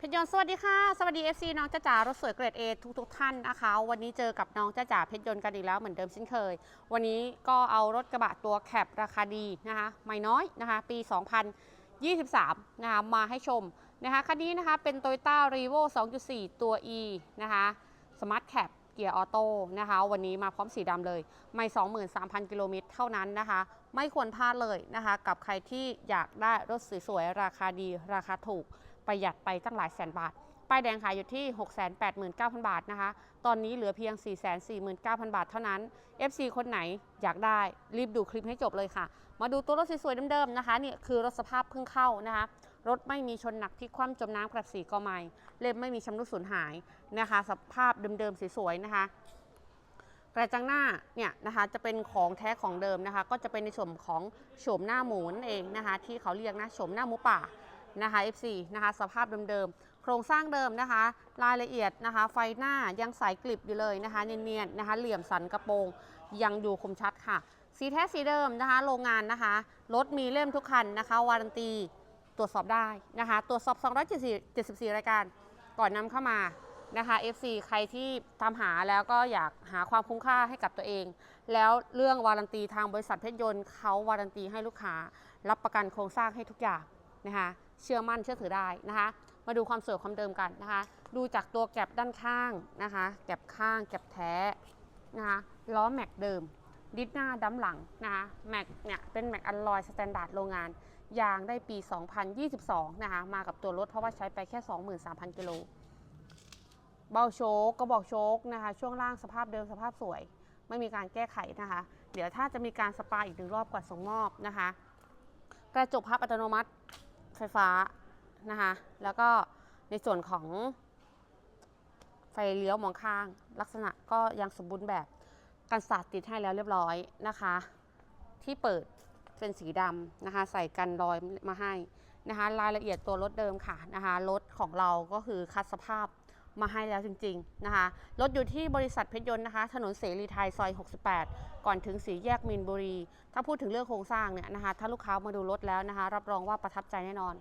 เพชรยนต์สวัสดีค่ะ สวัสดี FC น้องจ้าจ๋ารถสวยเกรด A ทุกทุกๆท่านนะคะ วันนี้เจอกับน้องจ้าจ๋าเพชรยนต์กันอีกแล้วเหมือนเดิมเช่นเคย วันนี้ก็เอารถกระบะตัวแคปราคาดีนะคะ ไม่น้อยนะคะ ปี 2023 นะคะ มาให้ชมนะคะคันนี้นะคะเป็น Toyota r e v o 2.4 ตัว E นะคะ Smart Cap เกียร์ออโต้นะคะ วันนี้มาพร้อมสีดำเลย ไม่ 23,000 กิโลเมตรเท่านั้นนะคะ ไม่ควรพลาดเลยนะคะ กับใครที่อยากได้รถสวยๆราคาดีราคาถูก ประหยัดไปตั้งหลายแสนบาท ป้ายแดงขายอยู่ที่ 689,000 บาทนะคะ ตอนนี้เหลือเพียง 449,000 บาทเท่านั้น FC คนไหนอยากได้รีบดูคลิปให้จบเลยค่ะ มาดูตัวรถสวยๆเดิมๆนะคะนี่คือรถสภาพเพิ่งเข้านะคะรถไม่มีชนหนักที่คว่ำจมน้ำกระสีก็ไม่เล่มไม่มีชำรุดสูญหายนะคะ สภาพเดิมๆสวยๆนะคะ กระจังหน้าเนี่ยนะคะจะเป็นของแท้ของเดิมนะคะ ก็จะเป็นในส่วนของโฉมหน้าหมูนั่นเองนะคะ ที่เขาเรียกนะโฉมหน้าหมูป่า นะคะ F4 นะคะสภาพเดิมๆ โครงสร้างเดิมนะคะ รายละเอียดนะคะ ไฟหน้ายังใสกลิบอยู่เลยนะคะเนียนๆนะคะ เหลี่ยมสันกระโปรงยังอยู่คมชัดค่ะ สีแท้สีเดิมนะคะ โรงงานนะคะรถมีเล่มทุกคันนะคะ วารันตีตรวจสอบได้นะคะ ตรวจสอบ 274 รายการก่อนนำเข้ามานะคะ FC ใครที่ตามหาแล้วก็อยากหาความคุ้มค่าให้กับตัวเอง แล้วเรื่องวารันตีทางบริษัทเพชรยนต์เขาวารันตีให้ลูกค้า รับประกันโครงสร้างให้ทุกอย่างนะคะ เชื่อมั่นเชื่อถือได้นะคะ มาดูความสวยความเดิมกันนะคะ ดูจากตัวแก็บด้านข้างนะคะ แก็บข้างแก็บแท้นะคะล้อแม็กเดิม ดิสหน้าดั้มหลังนะคะแม็กเนี่ยเป็นแม็กอัลลอยสแตนดาร์ดโรงงาน ยางได้ปี 2022 นะคะ มากับตัวรถเพราะว่าใช้ไปแค่ 23,000 กิโลเบาโชกก็บอกโชกนะคะ ช่วงล่างสภาพเดิมสภาพสวย ไม่มีการแก้ไขนะคะ เดี๋ยวถ้าจะมีการสปาอีกหนึ่งรอบก่อนส่งมอบนะคะ กระจกพับอัตโนมัติ ไฟฟ้านะคะ แล้วก็ในส่วนของไฟเลี้ยวมองข้าง ลักษณะก็ยังสมบูรณ์แบบกันสาดติดให้แล้วเรียบร้อยนะคะ ที่เปิดเป็นสีดำนะคะ ใส่กันรอยมาให้นะคะ รายละเอียดตัวรถเดิมค่ะนะคะรถของเราก็คือคัดสภาพ มาให้แล้วจริงๆนะคะ รถอยู่ที่บริษัทเพชรยนต์นะคะ ถนนเสรีไทยซอย 68 ก่อนถึงสีแยกมีนบุรี ถ้าพูดถึงเรื่องโครงสร้างเนี่ยนะคะ ถ้าลูกค้ามาดูรถแล้วนะคะ รับรองว่าประทับใจแน่นอน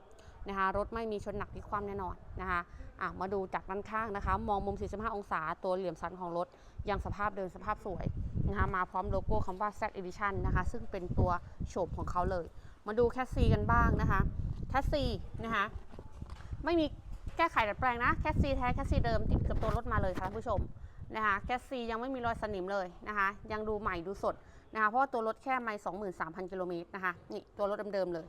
นะคะ รถไม่มีชนหนักที่ความแน่นอนนะคะอะมาดูจากด้านข้างนะคะ มองมุม 45 องศา ตัวเหลี่ยมสันของรถ ยังสภาพเดินสภาพสวยนะคะ มาพร้อมโลโก้คำว่า Z Edition นะคะ ซึ่งเป็นตัวโฉมของเขาเลย มาดูแคสซีกันบ้างนะคะ แคสซีนะคะ ไม่มี แก้ไขดัดแปลงนะแคสซีแท้แคสซีเดิมติดกับตัวรถมาเลยค่ะท่านผู้ชมนะคะแคสซียังไม่มีรอยสนิมเลยนะคะ ยังดูใหม่ดูสดนะคะเพราะตัวรถแค่ไม่23,000กิโลเมตรนะคะนี่ตัวรถเดิมๆเลย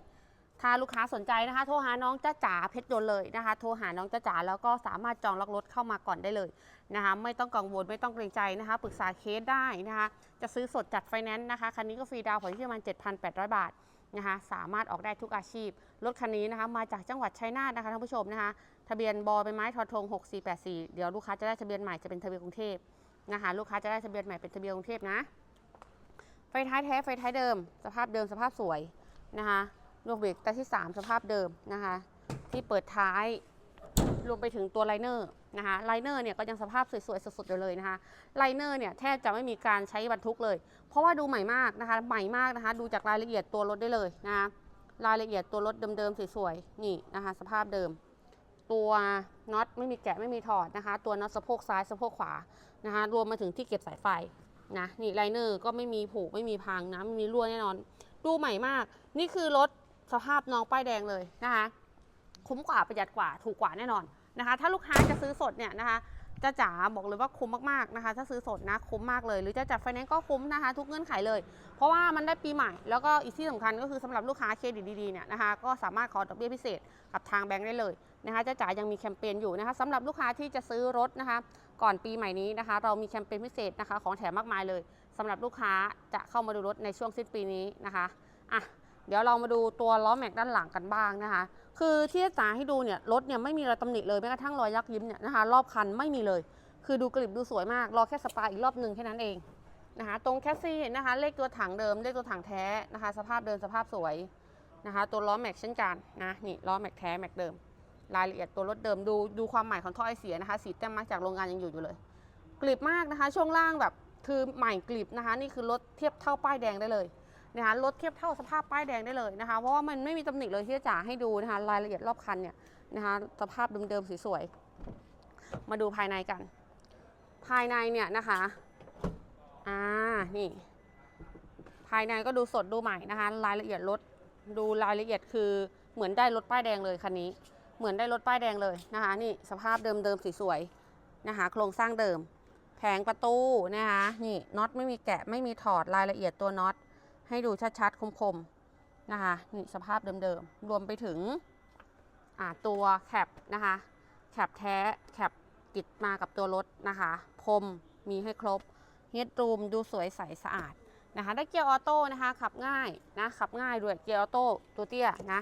ถ้าลูกค้าสนใจนะคะ โทรหาน้องจ้าจ๋าเพชรยนเลยนะคะ โทรหาน้องจ้าจ๋าแล้วก็สามารถจองล็อกรถเข้ามาก่อนได้เลยนะคะ ไม่ต้องกังวลไม่ต้องเกรงใจนะคะ ปรึกษาเคสได้นะคะ จะซื้อสดจัดไฟแนนซ์นะคะคันนี้ก็ฟรีดาวผ่อนที่ประมาณ7,800 บาทนะคะสามารถออกได้ทุกอาชีพ รถคันนี้นะคะมาจากจังหวัดชัยนาทนะคะท่านผู้ชมนะคะ ทะเบียนบอใบไม้ทอทง6484 เดี๋ยวลูกค้าจะได้ทะเบียนใหม่จะเป็นทะเบียนกรุงเทพนะคะลูกค้าจะได้ทะเบียนใหม่เป็นทะเบียนกรุงเทพนะ ไฟท้ายแท้ไฟท้ายเดิม สภาพเดิมสภาพสวยนะคะลูกเบรกแต่ที่ 3 สภาพเดิมนะคะ ที่เปิดท้ายรวมไปถึงตัวไลเนอร์นะคะไลเนอร์เนี่ยก็ยังสภาพสวยๆสดๆอยู่เลยนะคะไลเนอร์เนี่ยแทบจะไม่มีการใช้บรรทุกเลย เพราะว่าดูใหม่มากนะคะใหม่มากนะคะ ดูจากรายละเอียดตัวรถได้เลยนะคะรายละเอียดตัวรถเดิมๆสวยๆนี่นะคะ สภาพเดิม ตัวน็อตไม่มีแกะไม่มีถอดนะคะ ตัวน็อตสะโพกซ้ายสะโพกขวานะคะ รวมมาถึงที่เก็บสายไฟนะนี่ไลเนอร์ก็ไม่มีผุไม่มีพังนะไม่มีรั่วแน่นอน ดูใหม่มาก นี่คือรถสภาพน้องป้ายแดงเลยนะคะ คุ้มกว่าประหยัดกว่าถูกกว่าแน่นอนนะคะ ถ้าลูกค้าจะซื้อสดเนี่ยนะคะ จะจ๋าบอกเลยว่าคุ้มมากๆนะคะ ถ้าซื้อสดนะคุ้มมากเลย หรือจะจัดไฟแนนซ์ก็คุ้มนะคะ ทุกเงื่อนไขเลย เพราะว่ามันได้ปีใหม่ แล้วก็อีกที่สำคัญก็คือสำหรับลูกค้าเครดิตดีๆเนี่ยนะคะก็สามารถขอดอกเบี้ยพิเศษกับทางแบงก์ได้เลยนะคะจะจ๋ายังมีแคมเปญอยู่นะคะสำหรับลูกค้าที่จะซื้อรถนะคะ ก่อนปีใหม่นี้นะคะ เรามีแคมเปญพิเศษนะคะ ของแถมมากมายเลยสำหรับลูกค้าจะเข้ามาดูรถในช่วงสิ้นปีนี้นะคะอะ เดี๋ยวเรามาดูตัวล้อแม็กด้านหลังกันบ้างนะคะ คือที่จ๋าให้ดูเนี่ยรถเนี่ยไม่มีรอยตำหนิเลยแม้กระทั่งรอยยักยิ้มเนี่ยนะคะรอบคันไม่มีเลย คือดูกริบดูสวยมากรอแค่สปาอีกรอบหนึ่งแค่นั้นเองนะคะตรงแคสซี่นะคะเลขตัวถังเดิมเลขตัวถังแท้นะคะ สภาพเดิมสภาพสวยนะคะตัวล้อแม็กเช่นกันนะนี่ล้อแม็กแท้แม็กเดิม รายละเอียดตัวรถเดิมดูดูความใหม่ของท่อไอเสียนะคะสีแต้มมาจากโรงงานยังอยู่อยู่เลยกริบมากนะคะ ช่วงล่างแบบคือใหม่กริบนะคะ นี่คือรถเทียบเท่าป้ายแดงได้เลย นะคะรถเทียบเท่าสภาพป้ายแดงได้เลยนะคะ เพราะว่ามันไม่มีตำหนิเลยที่จะจ่าให้ดูนะคะรายละเอียดรอบคันเนี่ยนะคะสภาพเดิมๆสวยๆมาดูภายในกัน ภายในเนี่ยนะคะอ่านี่ ภายในก็ดูสดดูใหม่นะคะ รายละเอียดรถดูรายละเอียดคือเหมือนได้รถป้ายแดงเลยคันนี้ เหมือนได้รถป้ายแดงเลยนะคะนี่สภาพเดิมๆสวยๆนะคะโครงสร้างเดิม แผงประตูนะคะนี่น็อตไม่มีแกะไม่มีถอดรายละเอียดตัวน็อต ให้ดูชัดๆ คมๆ นะคะ นี่สภาพเดิมๆ รวมไปถึงตัวแคปนะคะ แคปแท้ แคปติดมากับตัวรถนะคะ พรมมีให้ครบ เฮดรูมดูสวยใสสะอาดนะคะได้เกียร์ออโต้นะคะ ขับง่ายนะ ขับง่ายด้วยเกียร์ออโต้ตัวเตี้ยนะ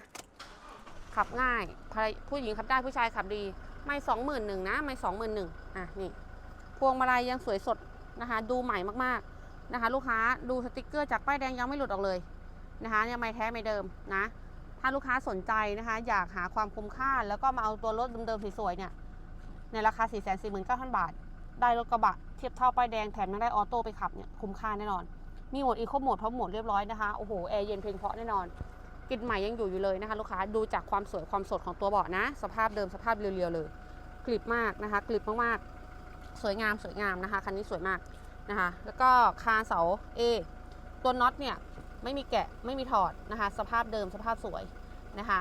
ขับง่าย ผู้หญิงขับได้ผู้ชายขับดี ไม่สองหมื่นหนึ่งนะ ไม่สองหมื่นหนึ่งอะนี่ พวงมาลัยยังสวยสดนะคะ ดูใหม่มากๆ นะคะ ลูกค้าดูสติกเกอร์จากป้ายแดงยังไม่หลุดออกเลยนะคะยังไม่แท้ไม่เดิมนะ ถ้าลูกค้าสนใจนะคะ อยากหาความคุ้มค่า แล้วก็มาเอาตัวรถเดิมๆสวยๆเนี่ยในราคา 4 4 9 0 0 0 บาท ได้รถกระบะเทียบเท่าป้ายแดงแถมยังได้ออโต้ไปขับเนี่ยคุ้มค่าแน่นอน มีโหมดอีโคโหมดพร้อมโหมดเรียบร้อยนะคะโอ้โหแอร์เย็นเพลงเพราะแน่นอนกลิ่นใหม่ยังอยู่อยู่เลยนะคะ ลูกค้าดูจากความสวยความสดของตัวเบาะนะ สภาพเดิมสภาพเรียวๆเลยกลิบมากนะคะกลิบมากๆ สวยงามสวยงามนะคะคันนี้สวยมาก นะคะ แล้วก็คาเสา A ตัวน็อตเนี่ยไม่มีแกะไม่มีถอดนะคะ สภาพเดิมสภาพสวยนะคะ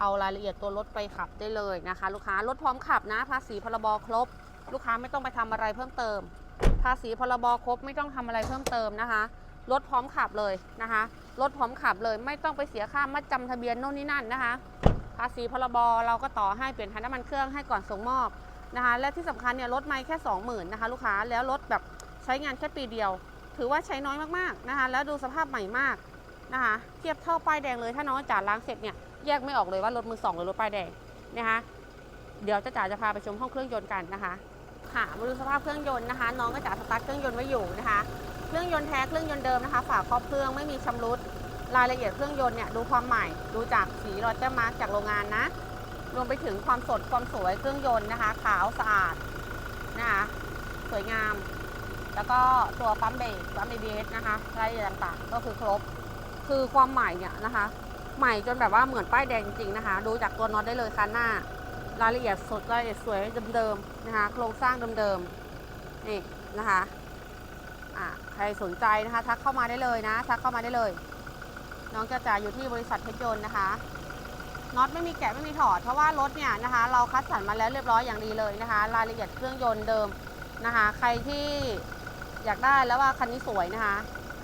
เอารายละเอียดตัวรถไปขับได้เลยนะคะ ลูกค้ารถพร้อมขับนะภาษีพรบครบ ลูกค้าไม่ต้องไปทำอะไรเพิ่มเติม ภาษีพรบครบไม่ต้องทำอะไรเพิ่มเติมนะคะรถพร้อมขับเลยนะคะรถพร้อมขับเลยไม่ต้องไปเสียค่ามัดจำทะเบียนโน่นนี่นั่นนะคะภาษีพรบเราก็ต่อให้เปลี่ยนถ่ายน้ำมันเครื่องให้ก่อนส่งมอบนะคะ และที่สำคัญเนี่ยรถไม่แค่ 20,000นะคะ ลูกค้าแล้วรถแบบ ใช้งานแค่ปีเดียว ถือว่าใช้น้อยมากๆนะคะ แล้วดูสภาพใหม่มากนะคะ เทียบเท่าป้ายแดงเลยถ้าน้องจ๋าล้างเสร็จเนี่ยแยกไม่ออกเลยว่ารถมือสองหรือรถป้ายแดงนะคะเดี๋ยวจะจ๋าจะพาไปชมห้องเครื่องยนต์กันนะคะ ค่ะมาดูสภาพเครื่องยนต์นะคะ น้องก็จ๋าสตาร์ทเครื่องยนต์ไว้อยู่นะคะ เครื่องยนต์แท้เครื่องยนต์เดิมนะคะ ฝาครอบเครื่องไม่มีชำรุดรายละเอียดเครื่องยนต์เนี่ยดูความใหม่ ดูจากสีรอยเจ้ามาร์กจากโรงงานนะ รวมไปถึงความสดความสวยเครื่องยนต์นะคะ ขาวสะอาดนะคะสวยงาม แล้วก็ตัวปั๊มเบรกปั๊ม ABS นะคะรายละเอียดต่างๆ ก็คือครบ คือความใหม่เนี่ยนะคะ ใหม่จนแบบว่าเหมือนป้ายแดงจริงๆนะคะ ดูจากตัวน็อตได้เลยคันหน้า รายละเอียดสดรายละเอียดสวยเดิมๆนะคะ โครงสร้างเดิมๆ นี่นะคะใครสนใจนะคะ ทักเข้ามาได้เลยนะ ทักเข้ามาได้เลย น้องจะจ่ายอยู่ที่บริษัทเพชรยนต์นะคะน็อตไม่มีแกะไม่มีถอดเพราะว่ารถเนี่ยนะคะ เราคัดสรรมาแล้วเรียบร้อยอย่างดีเลยนะคะ รายละเอียดเครื่องยนต์เดิมนะคะ ใครที่ อยากได้แล้วว่าคันนี้สวยนะคะ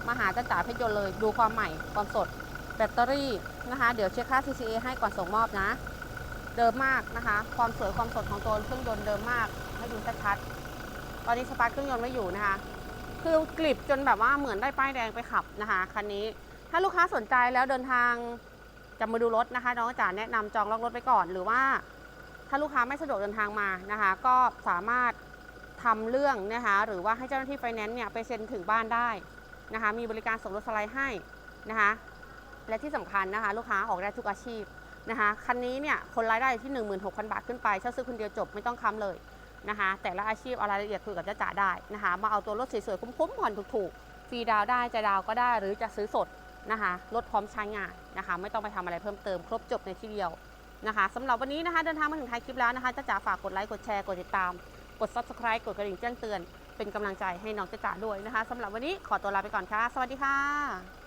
มาหาจ้าจ๋าเพชรยนต์เลย ดูความใหม่ความสด แบตเตอรี่นะคะ เดี๋ยวเช็คค่า TCA ให้ก่อนส่งมอบนะ เดิมมากนะคะ ความสวยความสดของตัวเครื่องยนต์เดิมมาก ให้ดูชัดๆตอนนี้สตาร์ทเครื่องยนต์ไม่อยู่นะคะ คือกลิบจนแบบว่าเหมือนได้ป้ายแดงไปขับนะคะคันนี้ ถ้าลูกค้าสนใจแล้วเดินทางจะมาดูรถนะคะน้องจ๋าแนะนำจองล็อกรถไปก่อนหรือว่า ถ้าลูกค้าไม่สะดวกเดินทางมานะคะ ก็สามารถ ทำเรื่องนะคะหรือว่าให้เจ้าหน้าที่ไฟแนนซ์เนี่ยไปเซ็นถึงบ้านได้นะคะมีบริการส่งรถสไลด์ให้นะคะและที่สำคัญนะคะลูกค้าออกได้ทุกอาชีพนะคะคันนี้เนี่ยคนรายได้ที่ 16,000 บาทขึ้นไปเช่าซื้อคนเดียวจบไม่ต้องค้ำเลยนะคะแต่ละอาชีพเอารายละเอียดคุยกับจ้าจ๋าได้นะคะมาเอาตัวรถสวยๆคุ้มๆผ่อนถูกๆฟรีดาวได้จะดาวก็ได้หรือจะซื้อสดนะคะรถพร้อมใช้งานนะคะไม่ต้องไปทำอะไรเพิ่มเติมครบจบในที่เดียวนะคะสำหรับวันนี้นะคะเดินทางมาถึงท้ายคลิปแล้วนะคะจ้าจ๋าฝากกดไลค์กดแชร์กดติดตาม กด subscribe กดกระดิ่งแจ้งเตือน เป็นกำลังใจให้น้องจ้าจ๋าด้วยนะคะสำหรับวันนี้ขอตัวลาไปก่อนค่ะ สวัสดีค่ะ